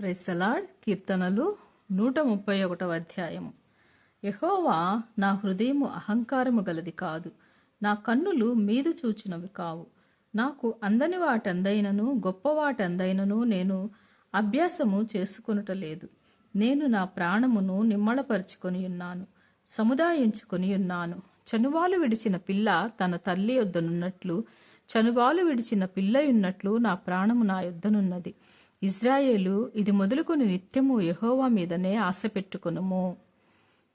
ప్రెసలాడ్ కీర్తనలు నూట ముప్పై ఒకటవ అధ్యాయము. యహోవా నా హృదయము అహంకారము గలది కాదు. నా కన్నులు మీదు చూచినవి కావు. నాకు అందని వాటందైనను గొప్ప వాటందైనను నేను అభ్యాసము చేసుకొనుట లేదు. నేను నా ప్రాణమును నిమ్మళపరుచుకొని ఉన్నాను సముదాయించుకొని ఉన్నాను. చనువాలు విడిచిన పిల్ల తన తల్లి యొద్దనున్నట్లు చనువాలు విడిచిన పిల్లయున్నట్లు నా ప్రాణము నా యొద్దనున్నది. ఇజ్రాయేలు ఇది మొదలుకొని నిత్యము యహోవా మీదనే ఆశ పెట్టుకునము.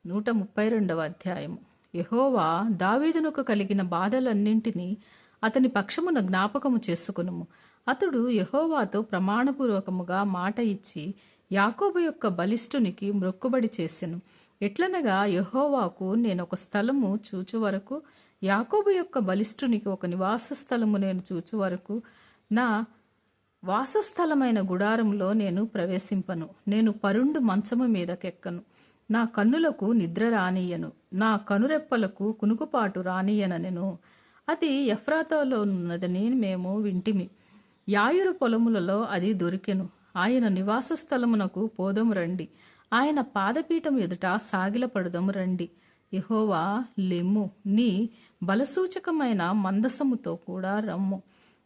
నూట ముప్పై రెండవ అధ్యాయము. యహోవా దావీదునకు కలిగిన బాధలన్నింటినీ అతని పక్షమున జ్ఞాపకము చేసుకునుము. అతడు యహోవాతో ప్రమాణపూర్వకముగా మాట ఇచ్చి యాకోబు యొక్క బలిష్ఠునికి మ్రొక్కుబడి చేసెను. ఎట్లనగా యహోవాకు నేను ఒక స్థలము చూచు వరకు యాకోబు యొక్క బలిష్ఠునికి ఒక నివాస స్థలము నేను చూచు వరకు నా వాసస్థలమైన గుడారంలో నేను ప్రవేశింపను. నేను పరుండు మంచము మీదకెక్కను. నా కన్నులకు నిద్ర రానియను. నా కనురెప్పలకు కునుకుపాటు రానియననెను. అది ఎఫ్రాతాలోనున్నదని మేము వింటిమి. యాయురు పొలములలో అది దొరికెను. ఆయన నివాస స్థలమునకు పోదం రండి. ఆయన పాదపీఠం ఎదుట సాగిలపడదము రండి. యహోవా లెమ్ము. నీ బలసూచకమైన మందసముతో కూడా రమ్ము.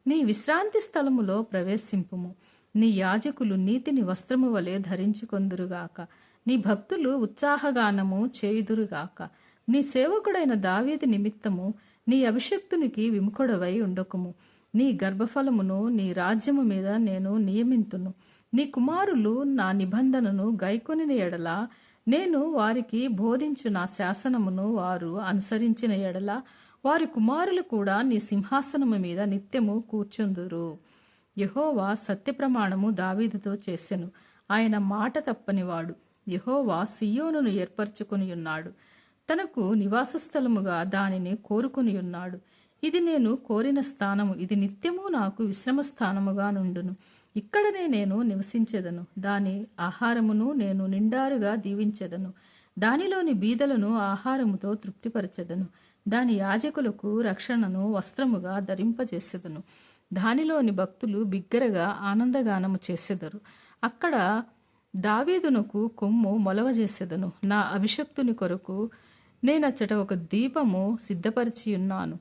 నీ విశ్రాంతి స్థలములో ప్రవేశింపుము. నీ యాజకులు నీతిని వస్త్రము వలె ధరించుకొందురుగాక. నీ భక్తులు ఉత్సాహగానము చేయుదురుగాక. నీ సేవకుడైన దావీది నిమిత్తము నీ అభిషక్తునికి విముఖుడవై ఉండకుము. నీ గర్భఫలమును నీ రాజ్యము మీద నేను నియమింతును. నీ కుమారులు నా నిబంధనను గైకొనిన ఎడల నేను వారికి బోధించు నా శాసనమును వారు అనుసరించిన ఎడల వారి కుమారులు కూడా నీ సింహాసనము మీద నిత్యము కూర్చుందురు. యహోవా సత్యప్రమాణము దావీదుతో చేసెను. ఆయన మాట తప్పనివాడు. యహోవా సియోనును ఏర్పరచుకుని ఉన్నాడు. తనకు నివాస స్థలముగా దానిని కోరుకుని ఉన్నాడు. ఇది నేను కోరిన స్థానము. ఇది నిత్యము నాకు విశ్రమ స్థానముగా నుండును. ఇక్కడనే నేను నివసించెదను. దాని ఆహారమును నేను నిండారుగా దీవించెదను. దానిలోని బీదలను ఆహారముతో తృప్తిపరచెదను. దాని యాజకులకు రక్షణను వస్త్రముగా ధరింపజేసెదను. దానిలోని భక్తులు బిగ్గరగా ఆనందగానము చేసెదరు. అక్కడ దావీదునకు కొమ్ము మొలవజేసేదను. నా అభిషక్తుని కొరకు నేనచ్చట ఒక దీపము సిద్ధపరిచి ఉన్నాను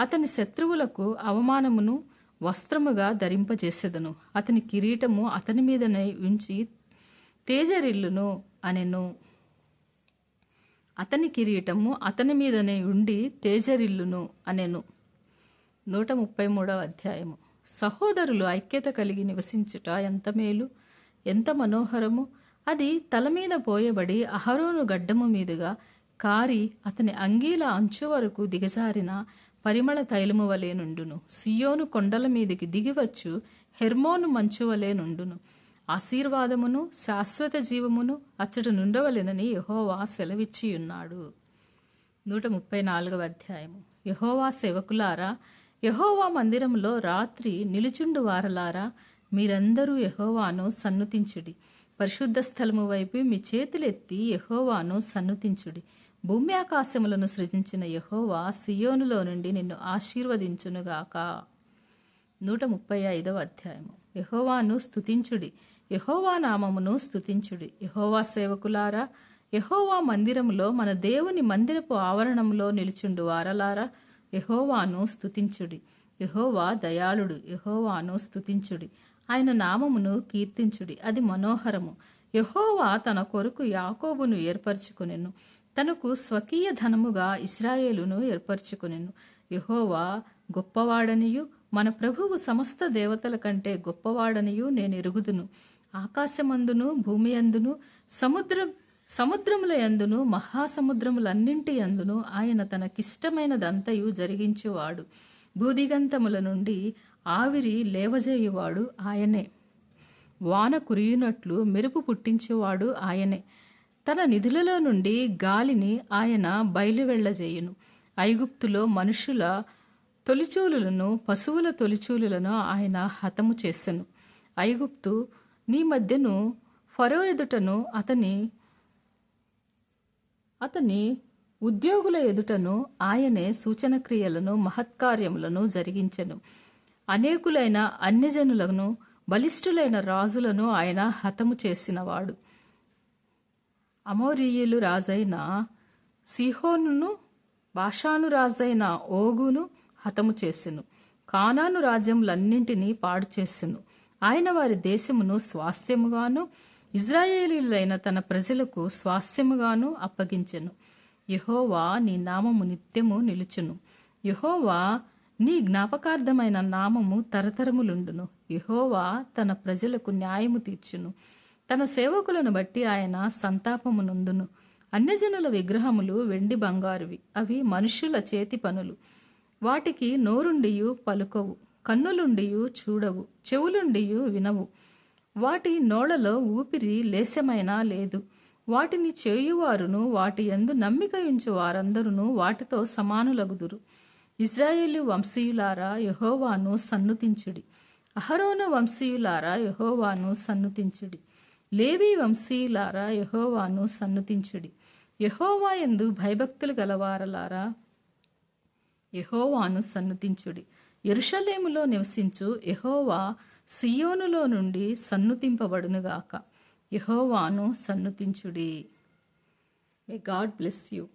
అతని శత్రువులకు అవమానమును వస్త్రముగా ధరింపజేసెదను. అతని కిరీటము అతని మీదనే ఉంచి తేజరిల్లును అనెను. అతని కిరీటము అతని మీదనే ఉండి తేజరిల్లును అనెను. నూట ముప్పై మూడవ అధ్యాయము. సహోదరులు ఐక్యత కలిగి నివసించుట ఎంత మేలు ఎంత మనోహరము! అది తల మీద పోయబడి అహరోను గడ్డము మీదుగా కారి అతని అంగీల అంచు వరకు దిగజారిన పరిమళ తైలము వలె నుండును. సియోను కొండల మీదికి దిగివచ్చు హెర్మోను మంచు వలె నుండును. ఆశీర్వాదమును శాశ్వత జీవమును అచ్చట నుండవలెనని యహోవా సెలవిచ్చి ఉన్నాడు నూట ముప్పై నాలుగవ అధ్యాయము. యహోవా సేవకులారా యహోవా మందిరంలో రాత్రి నిలుచుండు వారలారా మీరందరూ యహోవాను సన్నుతించుడి. పరిశుద్ధ స్థలము వైపు మీ చేతులెత్తి యహోవాను సన్నుతించుడి. భూమి ఆకాశములను సృజించిన యహోవా సియోనులో నుండి నిన్ను ఆశీర్వదించునుగాక. నూట ముప్పై ఐదవ అధ్యాయము. యహోవాను స్తుతించుడి. యహోవా నామమును స్తుతించుడి. యహోవా సేవకులారా యహోవా మందిరములో మన దేవుని మందిరపు ఆవరణంలో నిలుచుండు వారలారా యహోవాను స్తుతించుడి. యహోవా దయాళుడు యహోవాను స్తుతించుడి. ఆయన నామమును కీర్తించుడి. అది మనోహరము. యహోవా తన కొరకు యాకోబును ఏర్పరచుకునెను. తనకు స్వకీయ ధనముగా ఇస్రాయేలును ఏర్పరచుకునెను. యహోవా గొప్పవాడనియు మన ప్రభువు సమస్త దేవతల కంటే గొప్పవాడనియు నేను ఎరుగుదును. ఆకాశమందును భూమి అందును సముద్రం సముద్రముల యందును మహాసముద్రములన్నింటి అందును ఆయన తనకిష్టమైనదంతయు జరిగించేవాడు. భూదిగంతముల నుండి ఆవిరి లేవజేయువాడు ఆయనే. వాన కురియునట్లు మెరుపు పుట్టించేవాడు ఆయనే. తన నిధులలో నుండి గాలిని ఆయన బయలువెళ్ళజేయును ఐగుప్తులో మనుషుల తొలిచూలులను పశువుల తొలిచూలులను ఆయన హతము చేసెను. ఐగుప్తు నీ మధ్యను ఫరో ఎదుటను అతని అతని ఉద్యోగుల ఎదుటను ఆయనే సూచన క్రియలను మహత్కార్యములను జరిగించెను. అనేకులైన అన్యజనులను బలిష్ఠులైన రాజులను ఆయన హతము చేసినవాడు. అమోరీయులు రాజైన సిహోనును బాషాను రాజైన ఓగును హతము చేసెను. కానాను రాజ్యములన్నింటినీ పాడు చేసెను. ఆయన వారి దేశమును స్వాస్థ్యముగాను ఇజ్రాయేలీలైన తన ప్రజలకు స్వాస్థ్యముగాను అప్పగించెను. యహోవా నీ నామము నిత్యము నిలుచును. యహోవా నీ జ్ఞాపకార్థమైన నామము తరతరములుండును. యహోవా తన ప్రజలకు న్యాయము తీర్చును. తన సేవకులను బట్టి ఆయన సంతాపము నుందును. అన్యజనుల విగ్రహములు వెండి బంగారువి. అవి మనుషుల చేతి పనులు. వాటికి నోరుండియు పలుకవు. కన్నులుండియు చూడవు చెవులుండియు వినవు. వాటి నోళ్ళలో ఊపిరి లేశమైనా లేదు. వాటిని చేయువారును వాటి యందు నమ్మిక ఉంచు వారందరూ వాటితో సమానులగుదురు. ఇజ్రాయేలు వంశీయులారా యహోవాను సన్నుతించుడి. అహరోను వంశీయులారా యహోవాను సన్నుతించుడి. లేవి వంశీయులారా యహోవాను సన్నుతించుడి. యహోవా ఎందు భయభక్తులు గలవారలారా యహోవాను సన్నుతించుడి. ఎరుషలేములో నివసించు యహోవా సియోనులో నుండి సన్నుతింపబడునుగాక. యహోవాను సన్నుతించుడి. May god bless you